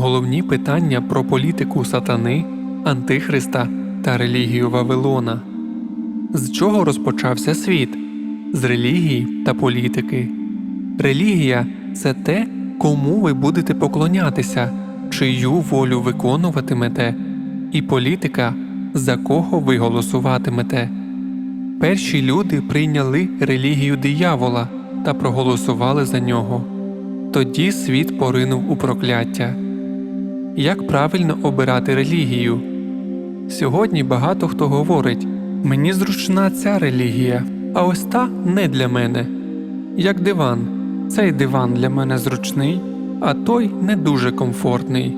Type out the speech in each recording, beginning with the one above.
головні питання про політику сатани, Антихриста та релігію Вавилона. З чого розпочався світ? З релігії та політики. Релігія це те, кому ви будете поклонятися, чию волю виконуватимете, і політика, за кого ви голосуватимете. Перші люди прийняли релігію диявола та проголосували за нього. Тоді світ поринув у прокляття. Як правильно обирати релігію? Сьогодні багато хто говорить мені зручна ця релігія, а ось та не для мене. Як диван, цей диван для мене зручний, а той не дуже комфортний.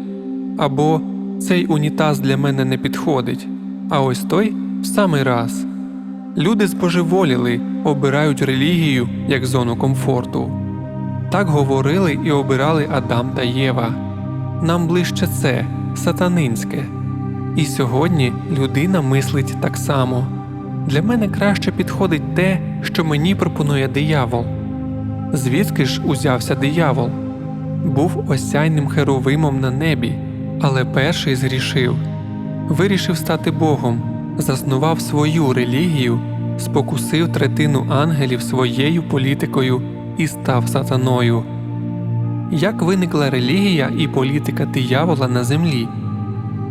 Або цей унітаз для мене не підходить, а ось той в самий раз. Люди збожеволіли, обирають релігію як зону комфорту. Так говорили і обирали Адам та Єва. Нам ближче це сатанинське. І сьогодні людина мислить так само. Для мене краще підходить те, що мені пропонує диявол. Звідки ж узявся диявол? Був осяйним херовимом на небі, але перший згрішив, вирішив стати Богом, заснував свою релігію, спокусив третину ангелів своєю політикою і став сатаною. Як виникла релігія і політика диявола на землі?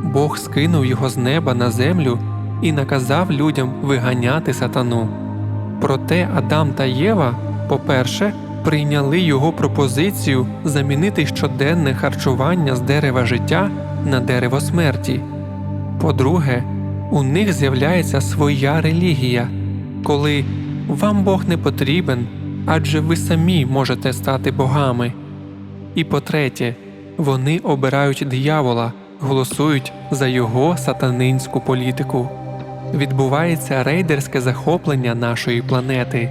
Бог скинув його з неба на землю і наказав людям виганяти сатану. Проте Адам та Єва, по-перше, прийняли його пропозицію замінити щоденне харчування з дерева життя на дерево смерті. По-друге, у них з'являється своя релігія, коли вам Бог не потрібен, адже ви самі можете стати богами. І по-третє, вони обирають диявола, голосують за його сатанинську політику. Відбувається рейдерське захоплення нашої планети.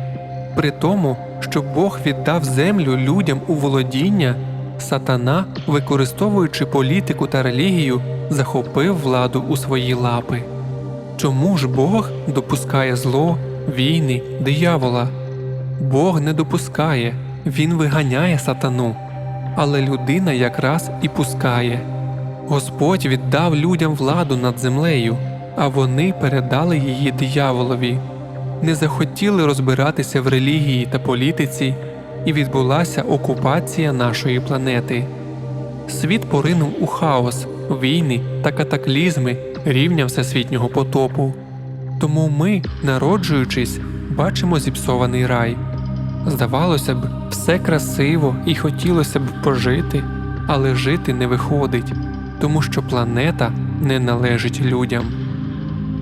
При тому, що Бог віддав землю людям у володіння, сатана, використовуючи політику та релігію, захопив владу у свої лапи. Чому ж Бог допускає зло, війни, диявола? Бог не допускає, Він виганяє сатану, але людина якраз і пускає. Господь віддав людям владу над землею, а вони передали її дияволові, не захотіли розбиратися в релігії та політиці, і відбулася окупація нашої планети. Світ поринув у хаос, війни та катаклізми рівня всесвітнього потопу. Тому ми, народжуючись, бачимо зіпсований рай. Здавалося б, все красиво і хотілося б пожити, але жити не виходить, тому що планета не належить людям.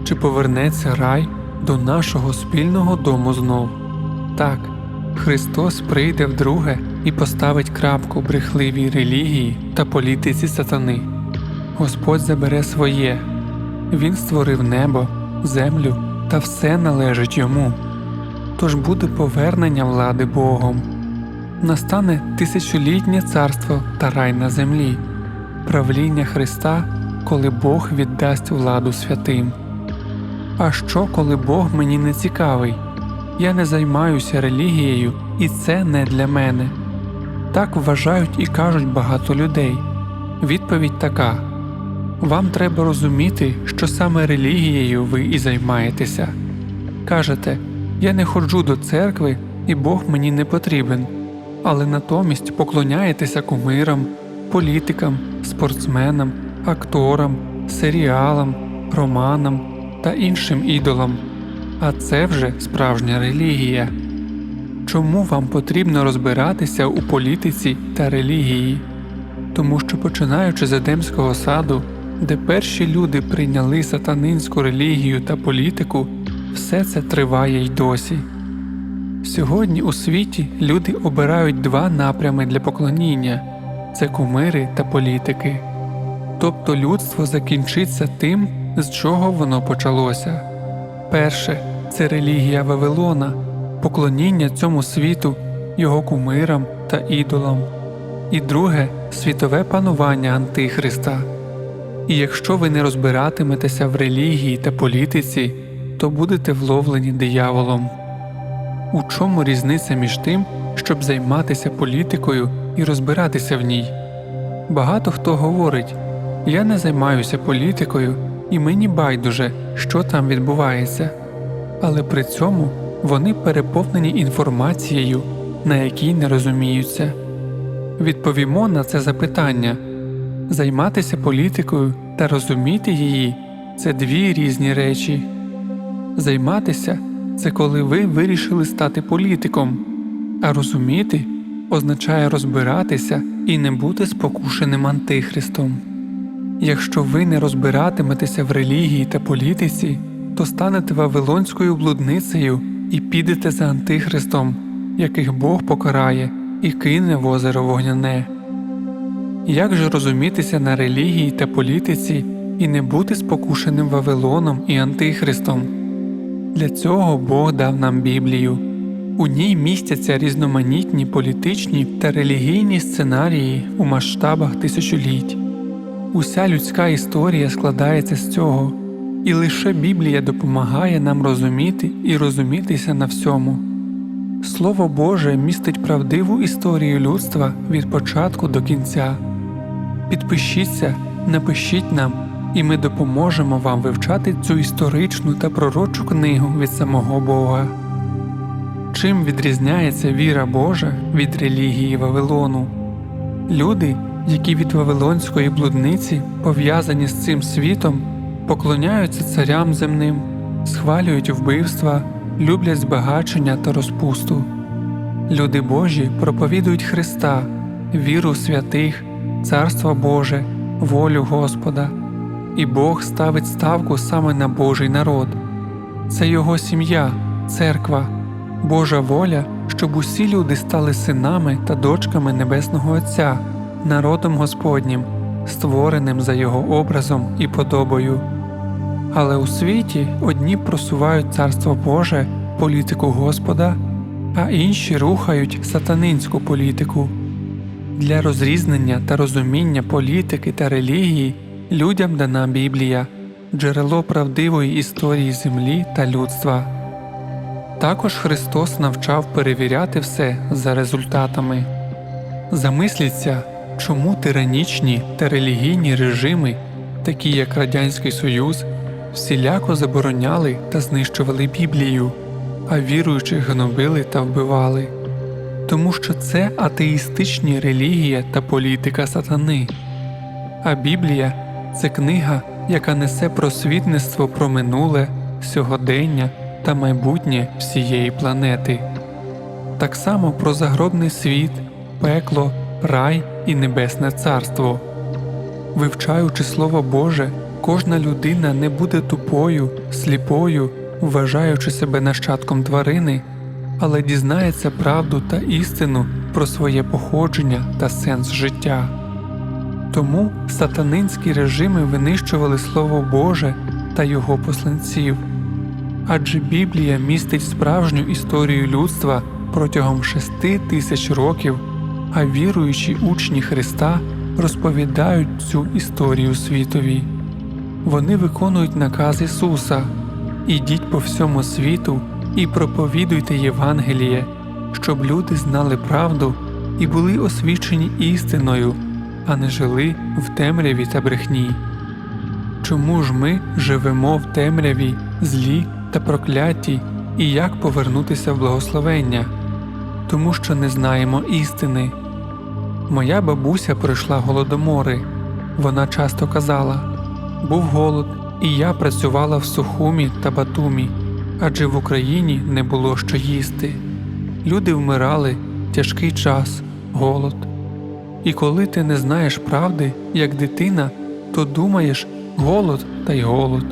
Чи повернеться рай до нашого спільного дому знов? Так, Христос прийде вдруге і поставить крапку брехливій релігії та політиці сатани. Господь забере своє, Він створив небо, землю та все належить йому. Тож буде повернення влади Богом. Настане тисячолітнє царство та рай на землі, правління Христа, коли Бог віддасть владу святим. А що, коли Бог мені не цікавий? Я не займаюся релігією, і це не для мене. Так вважають і кажуть багато людей. Відповідь така: вам треба розуміти, що саме релігією ви і займаєтеся. Кажете, я не ходжу до церкви, і Бог мені не потрібен, але натомість поклоняєтеся кумирам, політикам, спортсменам, акторам, серіалам, романам та іншим ідолам. А це вже справжня релігія. Чому вам потрібно розбиратися у політиці та релігії? Тому що починаючи з Едемського саду, де перші люди прийняли сатанинську релігію та політику, все це триває й досі. Сьогодні у світі люди обирають два напрями для поклоніння це кумири та політики. Тобто людство закінчиться тим, з чого воно почалося. Перше це релігія Вавилона, поклоніння цьому світу, його кумирам та ідолам, і друге світове панування Антихриста. І якщо ви не розбиратиметеся в релігії та політиці, то будете вловлені дияволом. У чому різниця між тим, щоб займатися політикою і розбиратися в ній? Багато хто говорить: я не займаюся політикою, і мені байдуже, що там відбувається. Але при цьому вони переповнені інформацією, на якій не розуміються. Відповімо на це запитання займатися політикою та розуміти її це дві різні речі. Займатися це коли ви вирішили стати політиком, а розуміти означає розбиратися і не бути спокушеним антихристом. Якщо ви не розбиратиметеся в релігії та політиці, то станете вавилонською блудницею і підете за антихристом, яких Бог покарає і кине в озеро вогняне. Як же розумітися на релігії та політиці і не бути спокушеним Вавилоном і Антихристом? Для цього Бог дав нам Біблію. У ній містяться різноманітні політичні та релігійні сценарії у масштабах тисячоліть. Уся людська історія складається з цього, і лише Біблія допомагає нам розуміти і розумітися на всьому. Слово Боже містить правдиву історію людства від початку до кінця. Підпишіться, напишіть нам, і ми допоможемо вам вивчати цю історичну та пророчу книгу від самого Бога. Чим відрізняється віра Божа від релігії Вавилону? Люди, які від Вавилонської блудниці пов'язані з цим світом, поклоняються царям земним, схвалюють вбивства, люблять збагачення та розпусту. Люди Божі проповідують Христа, віру святих, Царство Боже, волю Господа, і Бог ставить ставку саме на Божий народ. Це Його сім'я, церква, Божа воля, щоб усі люди стали синами та дочками Небесного Отця, народом Господнім, створеним за Його образом і подобою. Але у світі одні просувають Царство Боже, політику Господа, а інші рухають сатанинську політику. Для розрізнення та розуміння політики та релігії людям дана Біблія, джерело правдивої історії землі та людства. Також Христос навчав перевіряти все за результатами. Замисліться, чому тиранічні та релігійні режими, такі як Радянський Союз, всіляко забороняли та знищували Біблію, а віруючих гнобили та вбивали тому що це атеїстичні релігія та політика сатани. А Біблія це книга, яка несе просвітництво про минуле, сьогодення та майбутнє всієї планети, так само про загробний світ, пекло, рай і небесне царство. Вивчаючи Слово Боже, кожна людина не буде тупою, сліпою, вважаючи себе нащадком тварини але дізнається правду та істину про своє походження та сенс життя. Тому сатанинські режими винищували Слово Боже та його посланців, адже Біблія містить справжню історію людства протягом шести тисяч років, а віруючі учні Христа розповідають цю історію світові. Вони виконують наказ Ісуса ідіть по всьому світу і проповідуйте Євангеліє, щоб люди знали правду і були освічені істиною, а не жили в темряві та брехні. Чому ж ми живемо в темряві, злі та прокляті, і як повернутися в благословення? Тому що не знаємо істини. Моя бабуся пройшла голодомори. Вона часто казала був голод, і я працювала в Сухумі та Батумі адже в Україні не було що їсти. Люди вмирали, тяжкий час, голод. І коли ти не знаєш правди, як дитина, то думаєш голод та й голод.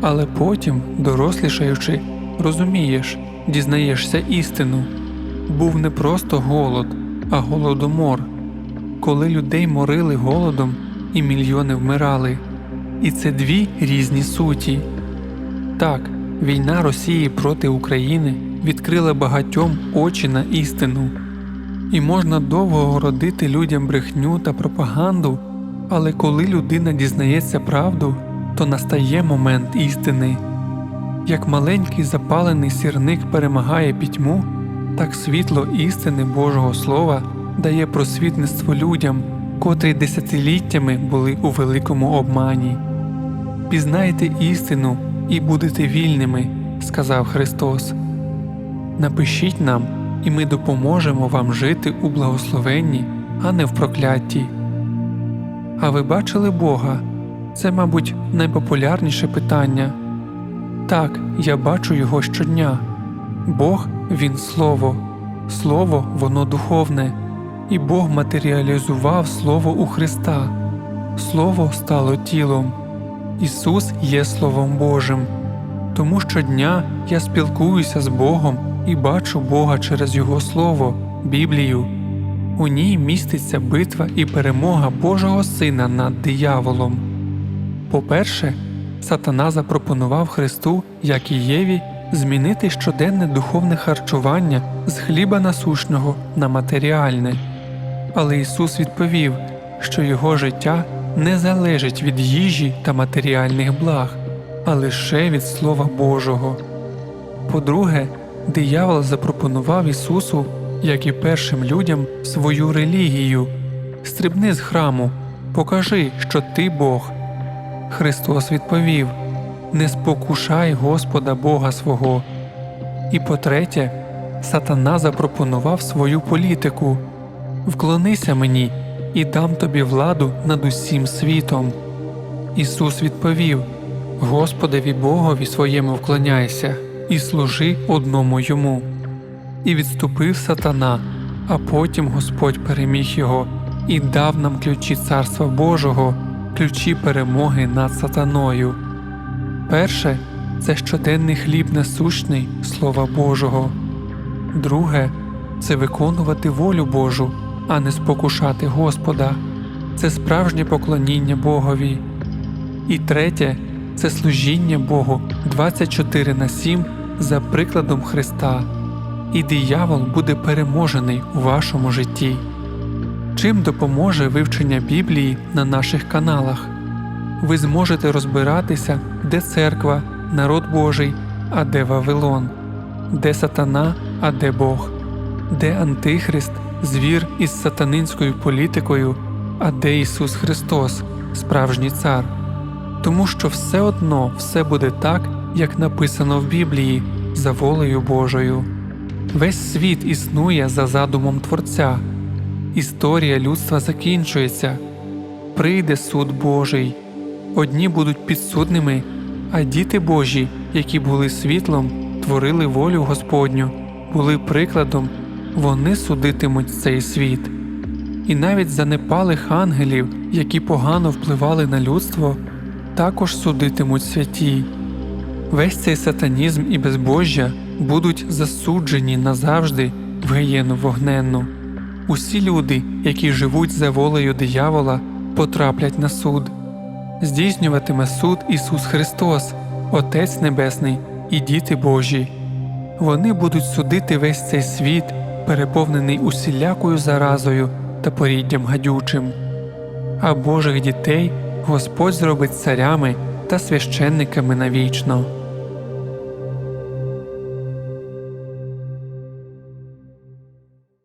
Але потім, дорослішаючи, розумієш, дізнаєшся істину. Був не просто голод, а голодомор, коли людей морили голодом і мільйони вмирали. І це дві різні суті. Так, Війна Росії проти України відкрила багатьом очі на істину, і можна довго городити людям брехню та пропаганду, але коли людина дізнається правду, то настає момент істини. Як маленький запалений сірник перемагає пітьму, так світло істини Божого Слова дає просвітництво людям, котрі десятиліттями були у великому обмані. Пізнайте істину і будете вільними, сказав Христос. Напишіть нам, і ми допоможемо вам жити у благословенні, а не в проклятті. А ви бачили Бога? Це, мабуть, найпопулярніше питання. Так, я бачу його щодня. Бог він слово, слово воно духовне, і Бог матеріалізував Слово у Христа. Слово стало тілом. Ісус є Словом Божим. Тому щодня я спілкуюся з Богом і бачу Бога через Його Слово, Біблію. У ній міститься битва і перемога Божого Сина над дияволом. По-перше, Сатана запропонував Христу, як і Єві, змінити щоденне духовне харчування з хліба насущного на матеріальне. Але Ісус відповів, що його життя не залежить від їжі та матеріальних благ, а лише від Слова Божого. По-друге, диявол запропонував Ісусу, як і першим людям, свою релігію стрибни з храму, покажи, що ти Бог. Христос відповів Не спокушай Господа Бога свого. І по-третє, Сатана запропонував свою політику Вклонися мені і дам тобі владу над усім світом. Ісус відповів Господеві Богові своєму вклоняйся і служи одному йому. І відступив сатана, а потім Господь переміг його і дав нам ключі Царства Божого, ключі перемоги над сатаною. Перше це щоденний хліб насущний Слова Божого. Друге це виконувати волю Божу, а не спокушати Господа. Це справжнє поклоніння Богові. І третє це служіння Богу 24 на 7 за прикладом Христа. І диявол буде переможений у вашому житті. Чим допоможе вивчення Біблії на наших каналах? Ви зможете розбиратися, де церква, народ Божий, а де Вавилон, де сатана, а де Бог, де Антихрист, звір із сатанинською політикою, а де Ісус Христос, справжній цар. Тому що все одно все буде так, як написано в Біблії, за волею Божою. Весь світ існує за задумом Творця. Історія людства закінчується. Прийде суд Божий. Одні будуть підсудними, а діти Божі, які були світлом, творили волю Господню, були прикладом, вони судитимуть цей світ. І навіть занепалих ангелів, які погано впливали на людство, також судитимуть святі. Весь цей сатанізм і безбожжя будуть засуджені назавжди в гієну вогненну. Усі люди, які живуть за волею диявола, потраплять на суд. Здійснюватиме суд Ісус Христос, Отець Небесний і діти Божі. Вони будуть судити весь цей світ, переповнений усілякою заразою та поріддям гадючим. А Божих дітей Господь зробить царями та священниками навічно.